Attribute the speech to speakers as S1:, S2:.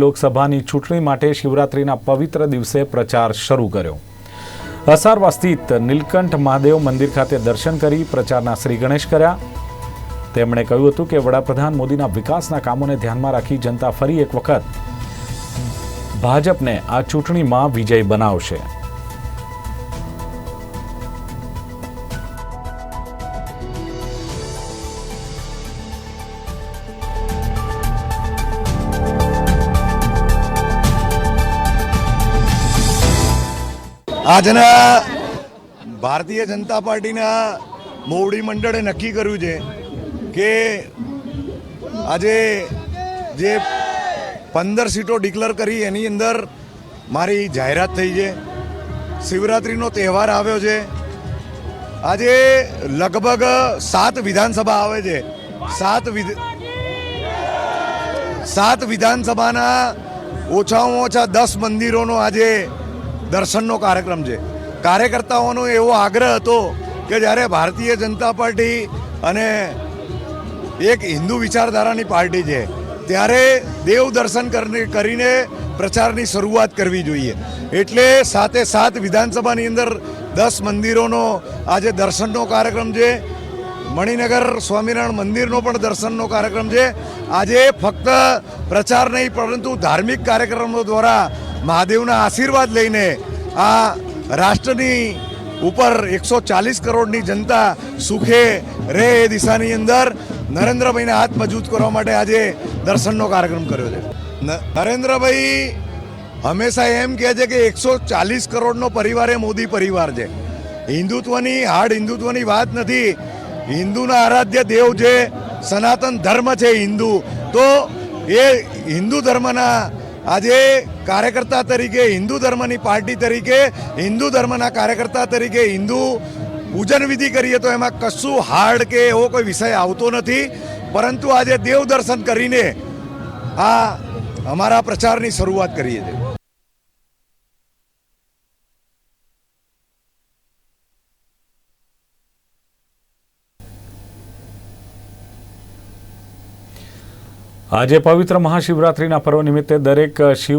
S1: લોકસભાની ચૂંટણી માટે શિવરાત્રીના પવિત્ર દિવસે પ્રચાર શરૂ કર્યો. અસારવા સ્થિત નીલકંઠ મહાદેવ મંદિર ખાતે દર્શન કરી પ્રચારના શ્રી ગણેશ કર્યા. તેમણે કહ્યું હતું કે વડાપ્રધાન મોદીના વિકાસના કામોને ધ્યાનમાં રાખી જનતા ફરી એક વખત ભાજપને આ ચૂંટણીમાં વિજય બનાવશે.
S2: આજના ભારતીય જનતા પાર્ટીના મોવડી મંડળે નક્કી કર્યું છે કે આજે જે પંદર સીટો ડિક્લેર કરી એની અંદર મારી જાહેરાત થઈ છે. શિવરાત્રિનો તહેવાર આવ્યો છે. આજે લગભગ સાત વિધાનસભા આવે છે. સાત વિધ સાત વિધાનસભાના ઓછામાં ઓછા દસ મંદિરોનો આજે દર્શનનો કાર્યક્રમ છે. કાર્યકર્તાઓનો એવો આગ્રહ હતો કે જ્યારે ભારતીય જનતા પાર્ટી અને એક હિન્દુ વિચારધારાની પાર્ટી છે, ત્યારે દેવ દર્શન કરને- પ્રચારની શરૂઆત કરવી જોઈએ. એટલે સાથે સાત વિધાનસભાની અંદર દસ મંદિરોનો આજે દર્શનનો કાર્યક્રમ છે મણિનગર સ્વામિનારાયણ મંદિરનો પણ દર્શનનો કાર્યક્રમ છે. આજે ફક્ત પ્રચાર નહીં, પરંતુ ધાર્મિક કાર્યક્રમો દ્વારા મહાદેવના આશીર્વાદ લઈને આ રાષ્ટ્રની ઉપર એકસો ચાલીસ કરોડની જનતા સુખે રહે એ દિશાની અંદર નરેન્દ્રભાઈને હાથ મજબૂત કરવા માટે આજે દર્શનનો કાર્યક્રમ કર્યો છે. નરેન્દ્રભાઈ હંમેશા એમ કહે છે કે એકસો ચાલીસ કરોડનો પરિવાર એ મોદી પરિવાર છે. હિન્દુત્વની હાર્ડ હિન્દુત્વની વાત નથી હિન્દુના આરાધ્ય દેવ છે સનાતન ધર્મ છે હિન્દુ, તો એ હિન્દુ ધર્મના આજે કાર્યકર્તા તરીકે, હિન્દુ ધર્મની પાર્ટી તરીકે, હિન્દુ ધર્મના કાર્યકર્તા તરીકે હિન્દુ પૂજન વિધિ કરીએ તો એમાં કશું હાર્ડ કે એવો કોઈ વિષય આવતો નથી. પરંતુ આજે દેવ દર્શન કરીને આ અમારા પ્રચારની શરૂઆત કરીએ છીએ.
S1: આજે પવિત્ર મહાશિવરાત્રિના પર્વ નિમિત્તે દરેક શિવ